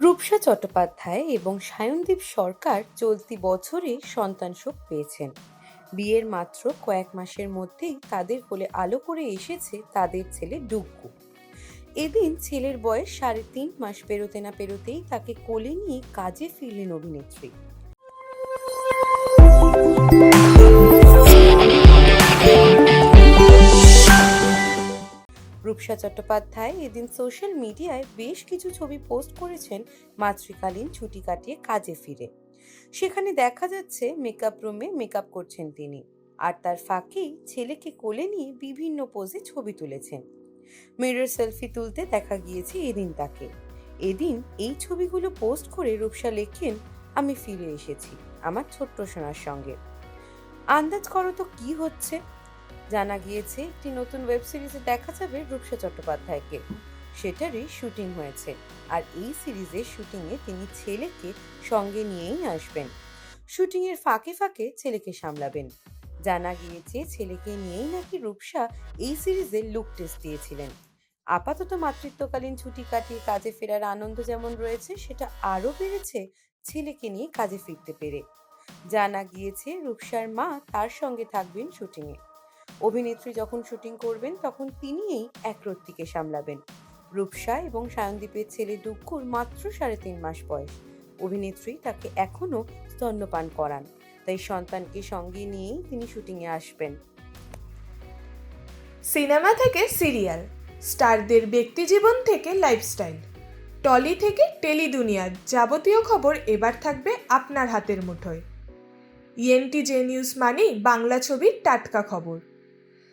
রূপসা চট্টোপাধ্যায় এবং সায়নদীপ সরকার চলতি বছরে সন্তান সুখ পেয়েছেন। বিয়ের মাত্র কয়েক মাসের মধ্যেই তাদের কোলে আলো করে এসেছে তাদের ছেলে ডুগ্গু এদিন ছেলের বয়স সাড়ে তিন মাস পেরোতে না পেরোতেই তাকে কোলে নিয়ে কাজে ফিরলেন অভিনেত্রী। রূপসা চট্টোপাধ্যায় এদিন সোশ্যাল মিডিয়ায় বেশ কিছু ছবি পোস্ট করেছেন মাতৃকালীন ছুটি কাটিয়ে কাজে ফিরে। সেখানে দেখা যাচ্ছে মেকআপ রুমে মেকআপ করছেন তিনি আর তার ফাঁকেই ছেলেকে কোলে নিয়ে বিভিন্ন পোজে ছবি তুলেছেন। মিরর সেলফি তুলতে দেখা গিয়েছে এদিন তাকে। এদিন এই ছবিগুলো পোস্ট করে রূপসা লেখেন আমি ফিরে এসেছি আমার ছোট্ট সোনার সঙ্গে। আন্দাজ করো তো কি হচ্ছে? জানা গিয়েছে, একটি নতুন ওয়েব সিরিজে দেখা যাবে রূপসা চট্টোপাধ্যায়কে। সেটারই শুটিং হয়েছে। আর এই সিরিজের শুটিংয়ে তিনি ছেলেকে সঙ্গে নিয়েই আসবেন। শুটিংয়ের ফাঁকে ফাঁকে ছেলেকে সামলাবেন। জানা গিয়েছে, ছেলেকে নিয়েই নাকি রূপসা এই সিরিজে লুক টেস্ট দিয়েছিলেন। আপাতত মাতৃত্বকালীন ছুটি কাটিয়ে কাজে ফেরার আনন্দ যেমন রয়েছে, সেটা আরও বেড়েছে ছেলেকে নিয়ে কাজে ফিরতে পেরে। জানা গিয়েছে, রূপসার মা তার সঙ্গে থাকবেন শুটিংয়ে। অভিনেত্রী যখন শুটিং করবেন, তখন তিনিই একরত্তিকে সামলাবেন। রূপসা এবং সায়নদীপের ছেলে দুঃখুর মাত্র সাড়ে তিন মাস বয়স। অভিনেত্রী তাকে এখনও স্তন্যপান করান, তাই সন্তানকে সঙ্গে নিয়েই তিনি শুটিংয়ে আসবেন। সিনেমা থেকে সিরিয়াল, স্টারদের ব্যক্তিজীবন থেকে লাইফস্টাইল, টলি থেকে টেলি দুনিয়ার যাবতীয় খবর এবার থাকবে আপনার হাতের মুঠোয়। ইএনটি জে নিউজ মানেই বাংলা ছবির টাটকা খবর।